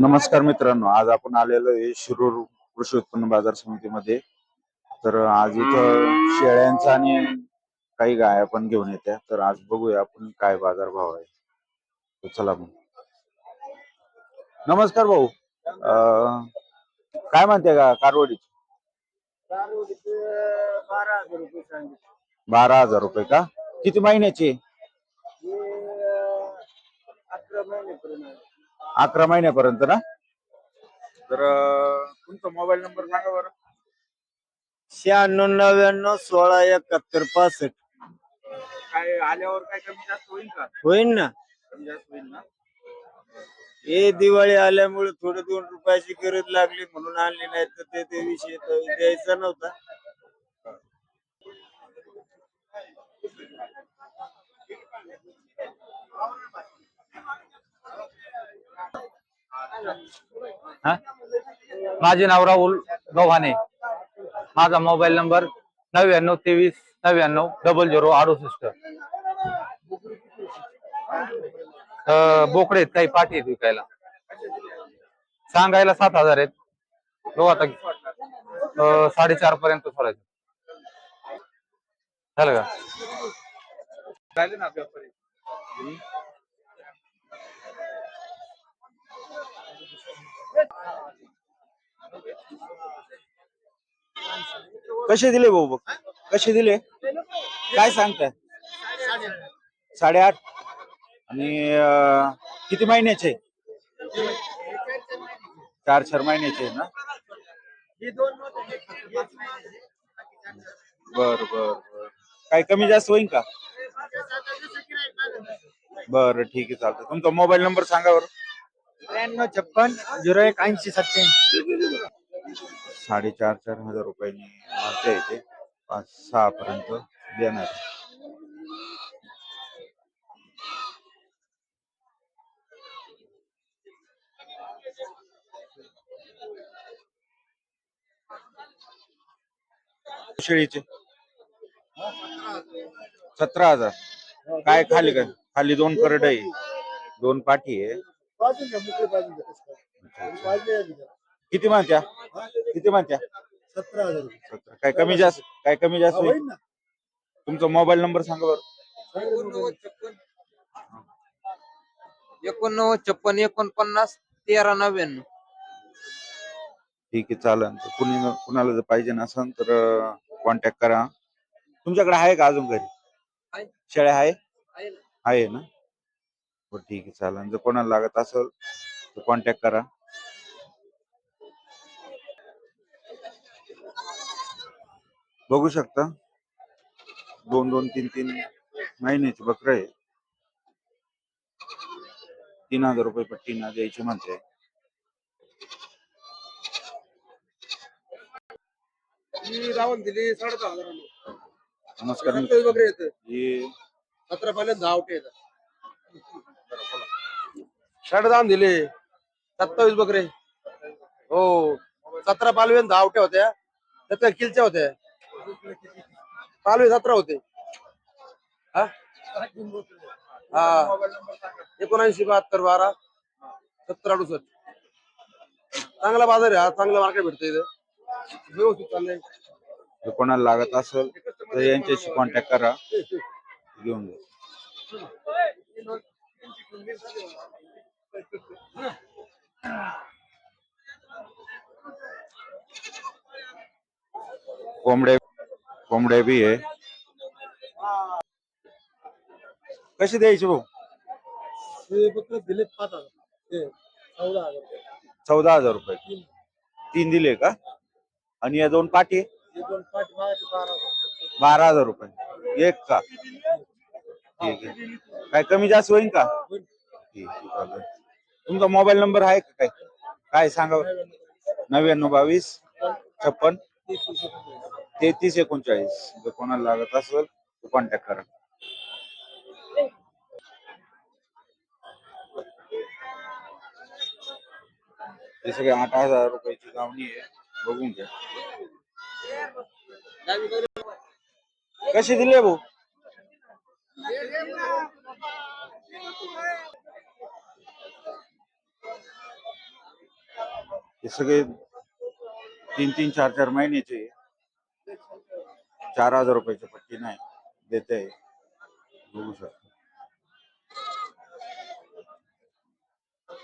नमस्कार मित्रांनो आज आपण आलेलो आहे शिरूर कृषी उत्पन्न बाजार समितीमध्ये. तर आज इथं शेळ्यांचा आणि काही गाया पण घेऊन येत्या. तर आज बघूया आपण काय बाजार भाव आहे. तर चला मग. नमस्कार भाऊ. अं, काय म्हणते का कारवडीची? बारा हजार रुपये सांगितले. बारा हजार रुपये का? किती महिन्याची? अकरा महिन्यापर्यंत अकरा महिन्यापर्यंत ना? तर अं, तुमचा मोबाईल नंबर सांगा बरं. शहाण्णव नव्याण्णव सोळा एकाहत्तर पासष्ट. काय आल्यावर काय कमी जास्त होईल का? होईल ना. कमी जास्त होईल ना? हे दिवाळी आल्यामुळे थोडं दोन रुपयाची गरज लागली म्हणून आणली नाही तर ते ते विषय तर द्यायचा नव्हता. हा? माझे नाव राहुल गव्हाणे. माझा मोबाईल नंबर नव्याण्णव तेवीस नव्याण्णव डबल झिरो अडुसष्ट. अं, बोकडे आहेत काही पाठी आहेत विकायला. सांगायला सात हजार आहेत. बघू आता. अं, साडेचार पर्यंत सोडायचं. झालं का झाले ना व्यापारी कसे दिले भाऊ बघ? कसे दिले? काय सांगताय? साडेआठ. आणि अं, किती महिन्याचे? चार चार महिन्याचे ना? बर बर बर. काय कमी जास्त होईल का? बर ठीक आहे चालतं तुमचा मोबाईल नंबर सांगा बरं. त्र्याण्णव छप्पन झिरो एक ऐंशी सत्याऐंशी साडेचार चार हजार रुपयांनी मागच्या येते पाच सहा पर्यंत देणार. शेळीचे? सतरा हजार. काय खाली काय खाली दोन करड आहे. दोन पाठी आहे. किती म्हणत्या किती म्हणत्या सतरा. हजार रुपये सतरा. काय कमी जास्त काय कमी जास्त होईल? होईल ना. तुमचा मोबाईल नंबर सांगा बरं. एकोणनव्वद छप्पन. एकोणनव्वद छप्पन एकोणपन्नास तेरा नव्याण्णव. ठीक आहे चालेल. तर कुणी कुणाला जर पाहिजे नसेल तर कॉन्टॅक्ट करा. तुमच्याकडे आहे का अजून घरी? आहे. शेळ्या आहे? आहे ना. आहे ना? बरं ठीक आहे चालेल. जर कोणाला लागत असेल तर कॉन्टॅक्ट करा. बघू शकता. दोन दोन तीन तीन महिन्याची बकरं आहे. तीन हजार रुपये पट्टीना द्यायची म्हणते. रावण दिली साडे दहा हजार नमस्कार वगैरे येतं. हे सतरा दहा दिले. सत्तावीस बकरे. हो. सतरा पालवे दहा आवट्या होत्या त्याच्या किलच्या होत्या. पालवी सतरा होते. हा? हा. एकोणऐंशी बहात्तर बारा सत्तर अडुसष्ट. चांगला बाजार आहे हा चांगला मार्केट भेटतं इथं. व्यवस्थित चाललंय. जर कोणाला लागत असेल तर यांच्याशी कॉन्टॅक्ट करा. घेऊन जा. कोंबड्या कोंबड्या बी आहे. कशी द्यायची भाऊ? हे दिले पाच हजार. चौदा हजार चौदा हजार रुपये. तीन. दिले का? आणि या दोन पाठी? बारा हजार. रुपये. एक का? ठीक आहे. काय कमी जास्त होईल का? ठीक आहे चालेल. तुमचा मोबाईल नंबर आहे का काय? काय सांगा. नव्याण्णव बावीस छप्पन. तेहतीस एकोणचाळीस. जर कोणाला लागत असेल तर कॉन्टॅक्ट करा. हे सगळे आठ हजार रुपयाची गावणी आहे. बघून घ्या. कशी दिले भाऊ? हे सगळे तीन तीन चार चार महिन्याचे चार हजार रुपयाची पट्टी नाही देते. बघू शकतो.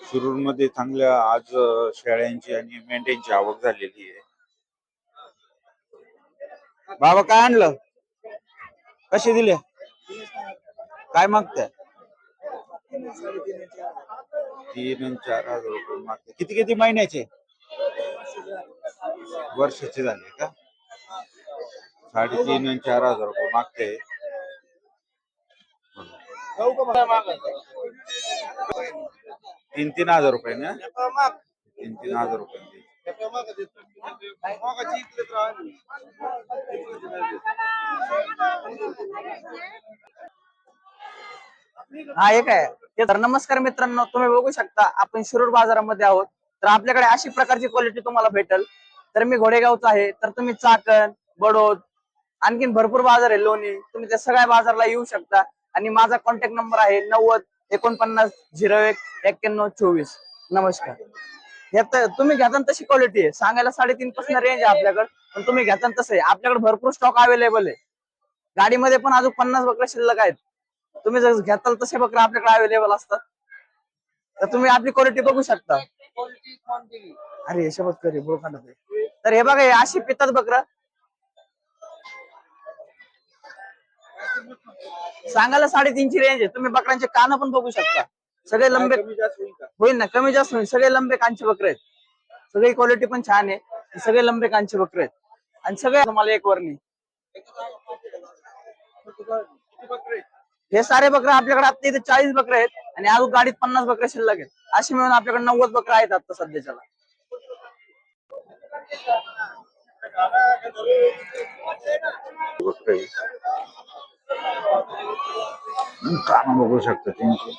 शिरूरमध्ये चांगल्या आज शेळ्यांची आणि मेंढ्यांची आवक झालेली आहे. बाबा काय आणलं? कसे दिले? काय मागताय? तीन आणि चार हजार रुपये मागते किती किती महिन्याचे? वर्षाचे झाले का? साडेतीन आणि चार हजार रुपये मागते. तीन तीन हजार रुपये ना? तीन तीन हजार रुपये हा एक आहे. ते तर नमस्कार मित्रांनो तुम्ही बघू शकता आपण शिरूर बाजारामध्ये आहोत. तर आपल्याकडे अशी प्रकारची क्वालिटी तुम्हाला भेटल. तर मी घोडेगावचा आहे. तर तुम्ही चाकण बडोद आणखीन भरपूर बाजार आहे लोणी. तुम्ही त्या सगळ्या बाजारला येऊ शकता. आणि माझा कॉन्टॅक्ट नंबर आहे नव्वद एकोणपन्नास झिरो एक एक्क्याण्णव चोवीस. नमस्कार. हे तर तुम्ही घेताना तशी क्वालिटी आहे. सांगायला साडेतीन पासून रेंज आहे आपल्याकडे पण तुम्ही घेताना तसं आहे. आपल्याकडे भरपूर स्टॉक अवेलेबल आहे. गाडीमध्ये पण अजून पन्नास बकऱ्या शिल्लक आहेत. तुम्ही जर घेताल तसे बकरे आपल्याकडे अवेलेबल असतात. तर तुम्ही आपली क्वालिटी बघू शकता. अरे हे शपथ करी बोळखंडात तर हे बघा अशी पितात बकर. सांगायला साडेतीनची रेंज आहे. तुम्ही बकऱ्यांचे कान पण बघू शकता. सगळे लंबे होईल ना कमी जास्त होईल. सगळे लंबे कांचे बकरे आहेत. सगळी क्वालिटी पण छान आहे. सगळे लंबे कांचे बकरे आहेत. आणि सगळे तुम्हाला एक वरणी. हे सारे बकरे आपल्याकडे आता इथे चाळीस बकरे आहेत आणि अजून गाडीत पन्नास बकरे शिल्लक आहेत. असे मिळून आपल्याकडे नव्वद बकरे आहेत आता सध्याच्याला. बकरे. कान बघू शकता त्यांची.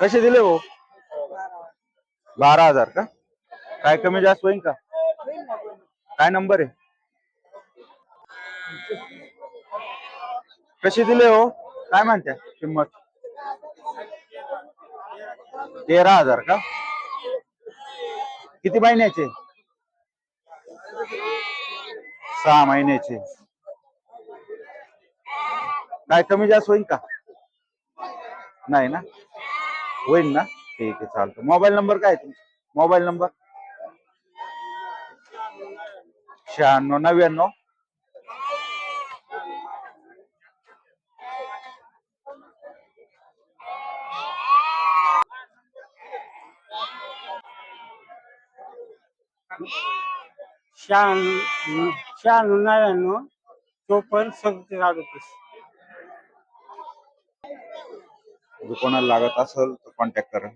कसे दिले हो बारा हजार का? काय कमी जास्त होईल का? काय नंबर आहे? कशी दिले हो? काय म्हणत्या किंमत? तेरा हजार का? किती महिन्याचे? सहा महिन्याचे. काय कमी जास्त होईल का? नाही ना? होईल ना? ठीक आहे चालतो. मोबाईल नंबर काय आहे तुमचा? Mobile number? शहाण्णव नव्याण्णव. शहाण्णव शहाण्णव नव्याण्णव चोपन्न सदतीस अडतीस. जर कोणाला लागत असेल तर कॉन्टॅक्ट करा.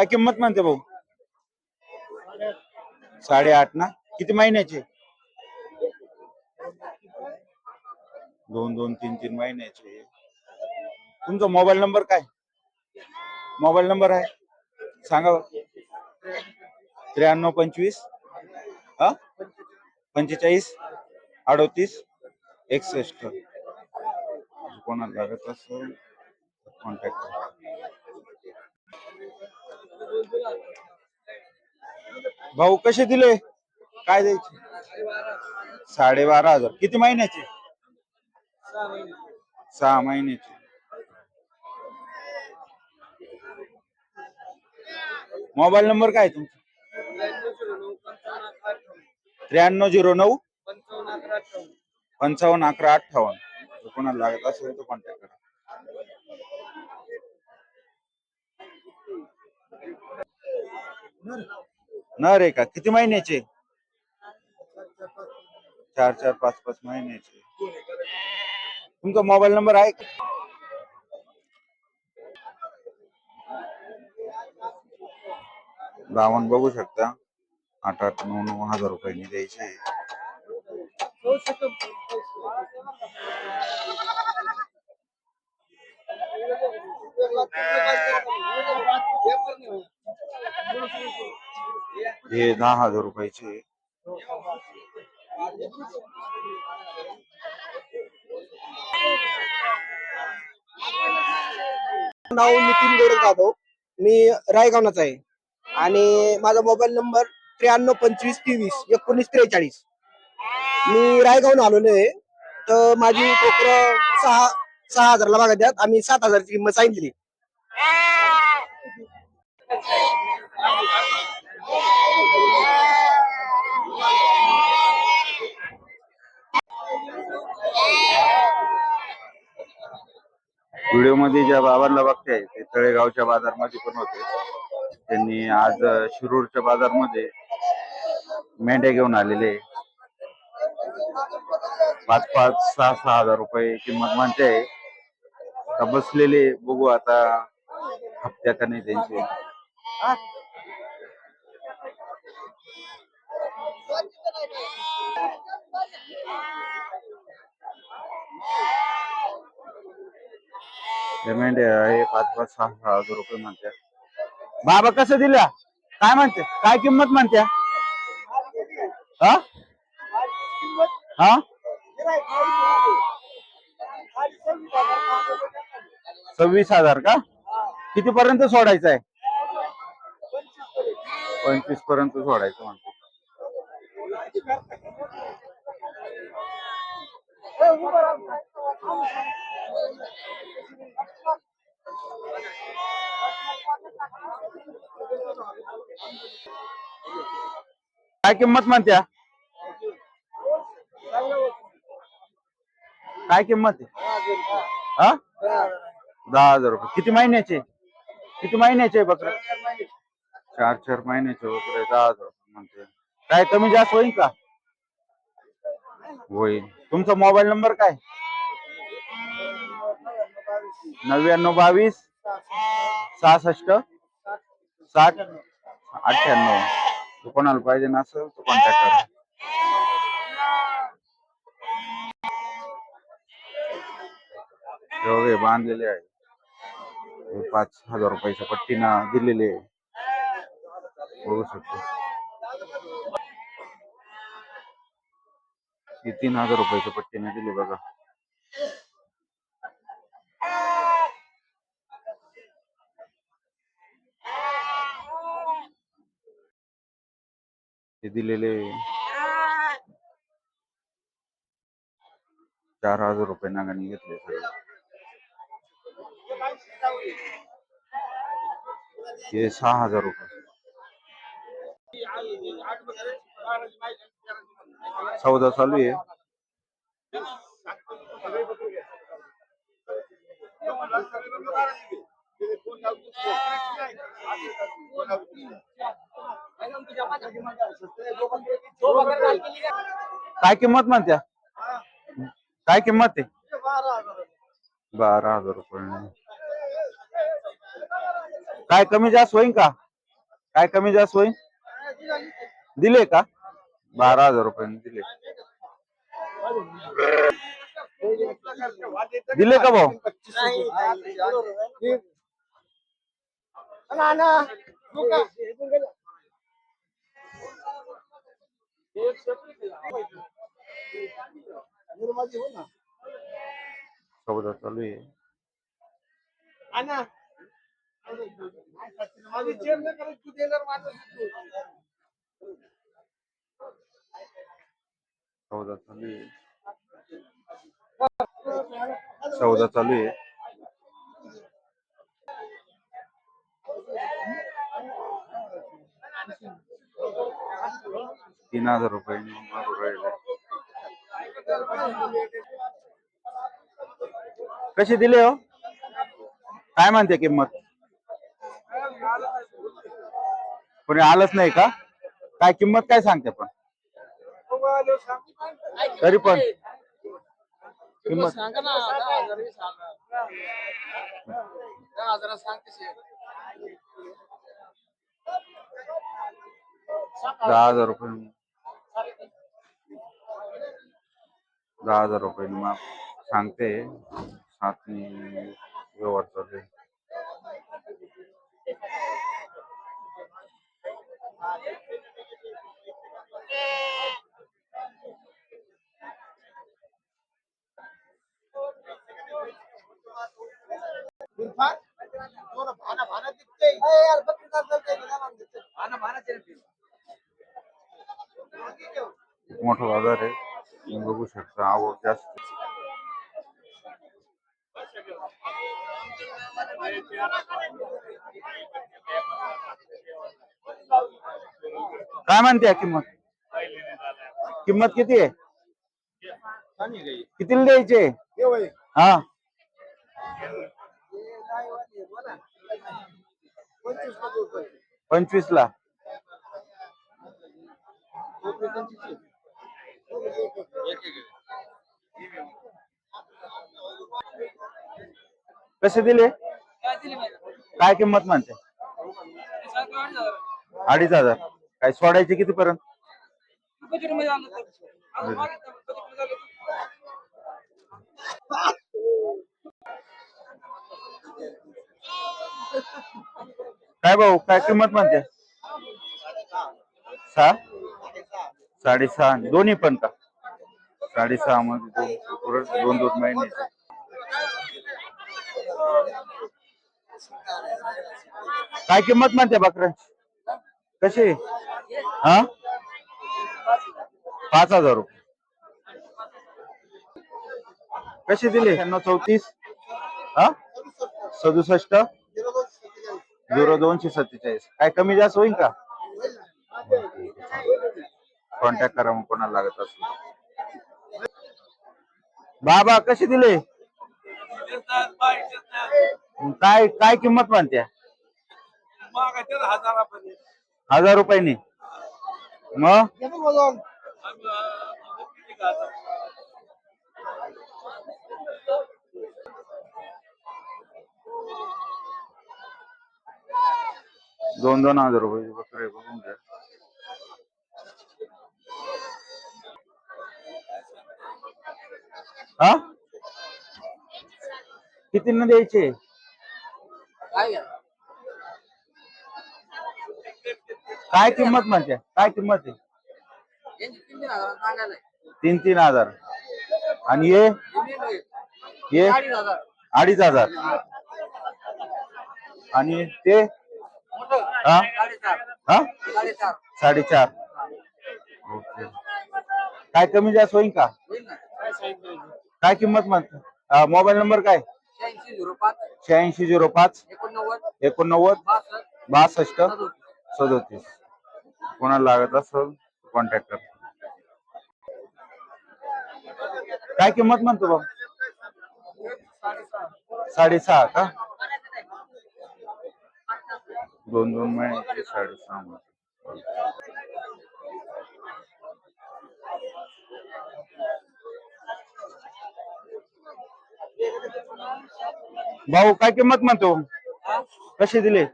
काय किंमत म्हणते भाऊ? साडेआठ ना? किती महिन्याचे? दोन दोन तीन तीन महिन्याचे. तुमचा मोबाईल नंबर काय? मोबाईल नंबर आहे? सांगा त्र्याण्णव पंचवीस हा? पंचेचाळीस अडोतीस एकसष्ट. कोणाला लागत असेल कॉन्टॅक्ट भाऊ कसे दिले? काय द्यायचे? साडेबारा हजार. किती महिन्याचे? सहा महिन्याचे. मोबाईल नंबर काय आहे तुमचा? त्र्याण्णव झिरो नऊ पंचावन्न अकरा अठ्ठावन्न. कोणाला लागत असेल तर कॉन्टॅक्ट करा. नर आहे का? किती महिन्याचे? चार चार पाच पाच महिन्याचे. तुमचा मोबाईल नंबर आहे का? बघू शकता. आठ आठ नऊ नऊ हजार रुपयांनी द्यायचे. हे दहा हजार रुपयाचे नाव नितीन गोरे जाधव. मी रायगावनाचा आहे. आणि माझा मोबाईल नंबर त्र्याण्णव पंचवीस तेवीस एकोणीस त्रेचाळीस. मी रायगावून आलेलो आहे. तर माझी कोकर सहा सहा हजारला मागा द्यात. आम्ही सात हजारची किंमत सांगितली व्हिडिओमध्ये ज्या बाबांना बघताय ते तळेगावच्या बाजारमध्ये पण होते. त्यांनी आज शिरूरच्या बाजारमध्ये मेंढ्या घेऊन आलेले. पाच पाच सहा सहा हजार रुपये किंमत म्हणते. बसलेले बघू आता हप्त्या का नाही त्यांचे. पेमेंट हे पाच पाच सहा सहा हजार रुपये म्हणते. बाबा कसं दिल्या? काय म्हणते? काय किंमत म्हणते? हा? हा? सव्वीस हजार का? किती पर्यंत सोडायचं आहे पंचवीसपर्यंत सोडायचं म्हणते. काय किंमत म्हणत्या? काय किंमत आहे? हा? दहा हजार रुपये. किती महिन्याचे? किती महिन्याचे बकर? चार चार महिन्याचे बकरे दहा हजार रुपये म्हणते. काय कमी जास्त होईल का? होईल. तुमचा मोबाईल नंबर काय? नव्याण्णव बावीस सहासष्ट साठ अठ्ठ्याण्णव. तो कोणाला पाहिजे नसेल तो कॉन्टॅक्ट करा. एवढे बांधलेले आहे पाच हजार रुपयाच्या पट्टीनं दिलेले आहे. बघू शकतो. हे तीन हजार रुपयाच्या पट्टीने दिले बघा. हे दिलेले चार हज़ार रुपये नागाने घेतले सगळे हे सहा हज़ार रुपये चौदा चालू आहे काय किंमत म्हणत्या? काय किंमत आहे? बारा हजार रुपये. काय कमी जास्त होईन का? काय कमी जास्त होईन? दिले का? बारा हजार रुपये दिले. दिले का भाऊ? चौदा चालू आहे चौदा चालू आहे चौदा चालू आहे तीन हजार रुपये कसे कशी दिले हो? काय म्हणते किंमत? कोणी आलंच नाही का? काय किंमत काय सांगते पण? तरी पण. किंमत. दहा हजार रुपये. दहा हजार रुपये मग सांगते सातनी व्यवहार चालू आहे. मोठा बाजार आहे तुम्ही बघू शकता आवक जास्त काय म्हणते किंमत? किंमत किती आहे? कितीला द्यायचे हा. पंचवीस ला कसे दिले? काय किंमत म्हणते? अडीच हजार. काय सोडायचे किती पर्यंत काय भाऊ काय किंमत म्हणते? सहा? साडेसहा. दोन्ही पण का? साडेसहा मध्ये दोन दोन महिन्याचे काय किंमत म्हणते बकऱ्यांची कशी? हा? पाच हजार रुपये. कशी दिले? शहाण्णव चौतीस. हा? सदुसष्ट. झिरो दोनशे सत्तेचाळीस. काय कमी जास्त होईल का? कॉन्टॅक्ट करा मग कोणाला लागत असेल. बाबा कशी दिले? काय काय किंमत म्हणते हजार रुपयानी. मग? दोन दोन हजार रुपये बकरे बघून घ्या हा? किती न द्यायचे? काय किंमत म्हणते काय किंमत आहे? तीन तीन हजार. आणि ये ये अडीच हजार. आणि ते? हा? हा? साडेचार. ओके. काय कमी जास्त होईल का काय किंमत म्हणते मोबाईल नंबर काय? शहाऐंशी झिरो पाच एकोणनव्वद बासष्ट सदोतीस. कोणाला लागत असेल कॉन्टॅक्ट कर. काय किंमत म्हणतो भाऊ? साडेसहा का? दोन दोन महिन्याचे साडेसहा भाऊ काय किंमत म्हणतो? कशी दिले?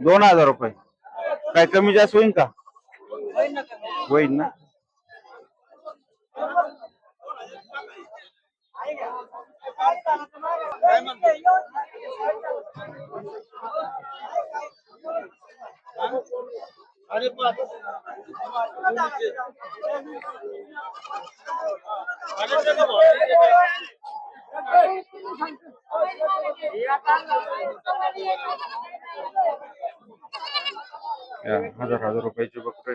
दोन हजार रुपये. काय कमी जास्त होईल का? होईल ना या, हजार हजार रुपयाचे बकरे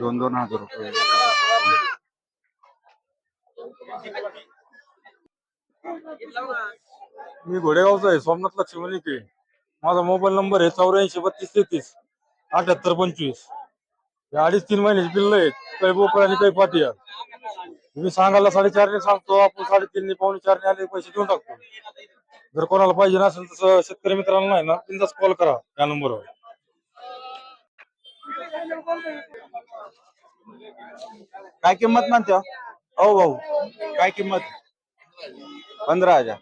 दोन दोन हजार रुपये. मी घोडेगावचा आहे सोमनाथ लक्ष्मण लिखे माझा मोबाईल नंबर आहे चौऱ्याऐंशी बत्तीस तेहतीस अठ्याहत्तर पंचवीस. हे अडीच तीन महिन्याची पिल्ल आहेत काही बोकळ आणि काही पाटिया मी सांगायला साडेचारने सांगतो आपण साडेतीनने पावणे चारने आले पैसे देऊन टाकतो. जर कोणाला पाहिजे नसेल तसं शेतकरी मित्रांना नाही ना बिंदास कॉल करा या नंबरवर. काय किंमत म्हणते हो? अहो भाऊ काय किंमत? पंधरा हजार.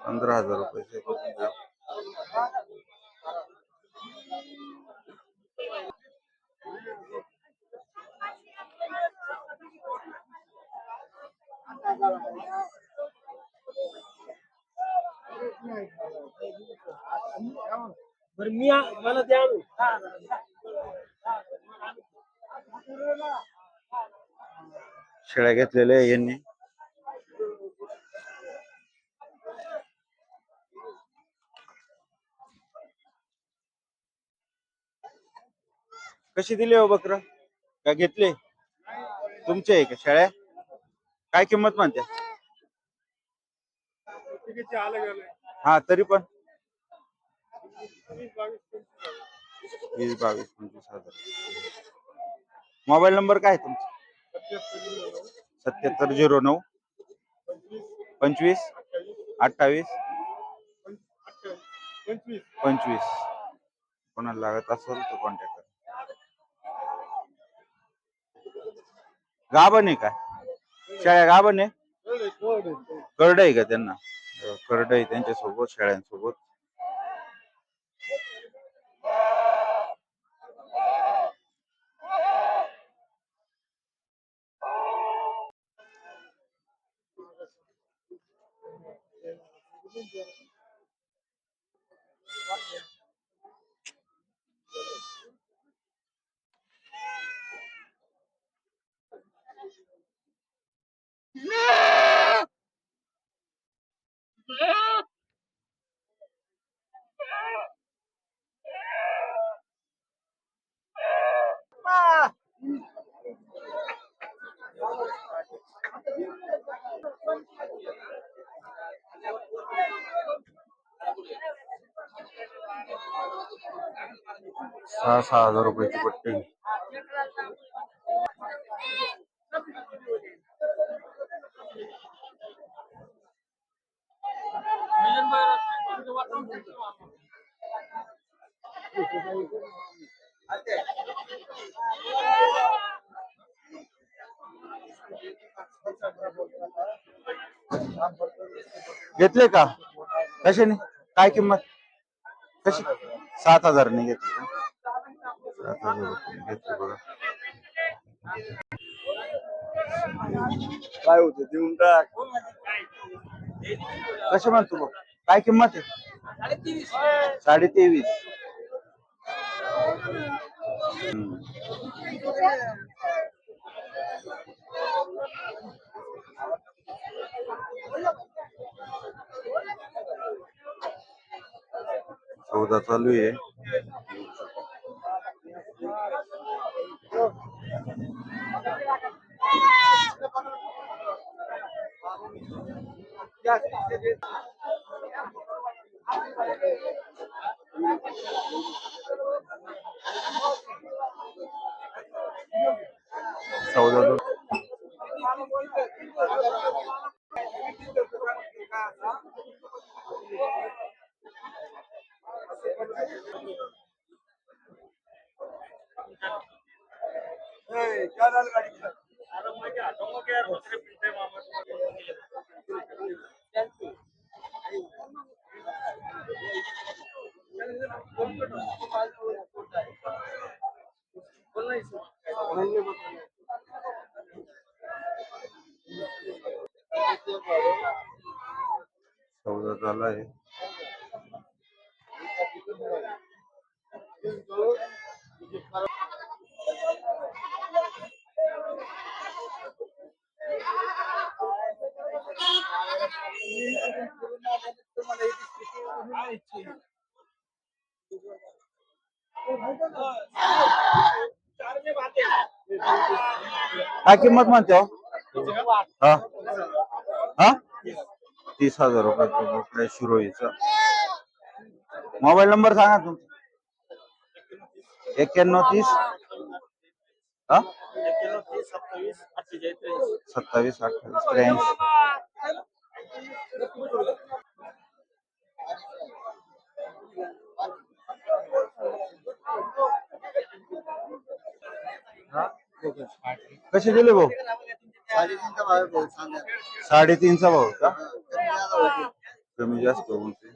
पंधरा हजार रुपये. शेळ्या घेतलेल्या यांनी. कशी दिली हो बकर? का घेतले? तुमचे आहे का शेळ्या? काय किंमत म्हणते? हा तरी पण. वीस बावीस पंचवीस हजार. मोबाईल नंबर काय आहे तुमचा? सत्याहत्तर झिरो नऊ. पंचवीस. अठ्ठावीस. पंचवीस. कोणाला लागत असेल तर कॉन्टॅक्ट करा. गाभण आहे काय? शेळ्या गाभण आहे? करड आहे का त्यांना? करड आहे त्यांच्यासोबत शेळ्यांसोबत सहा सहा हजार रुपयाची पट्टी घेतले का? कशाने? काय किंमत? कशी? सात हजार ने घेतली का सात हजार रुपये घेतले बघा काय होत? देऊन टाक. कसे म्हणतो बघ काय किंमत आहे? साडे तेवीस सौदा चालू आहे. Hey, क्या डाल गाड़ी की? अरे मैं क्या, तुम क्या रोते काय किंमत म्हणते हो? हा? हा? तीस हजार रुपये शिरोईचा मोबाईल नंबर सांगा तुमचा. एक्क्याण्णव तीस. हा? सत्तावीस अठ्ठावीस त्र्याऐंशी. कसे दिले भाऊ? साडेतीनचा भाऊ का कमी जास्त होते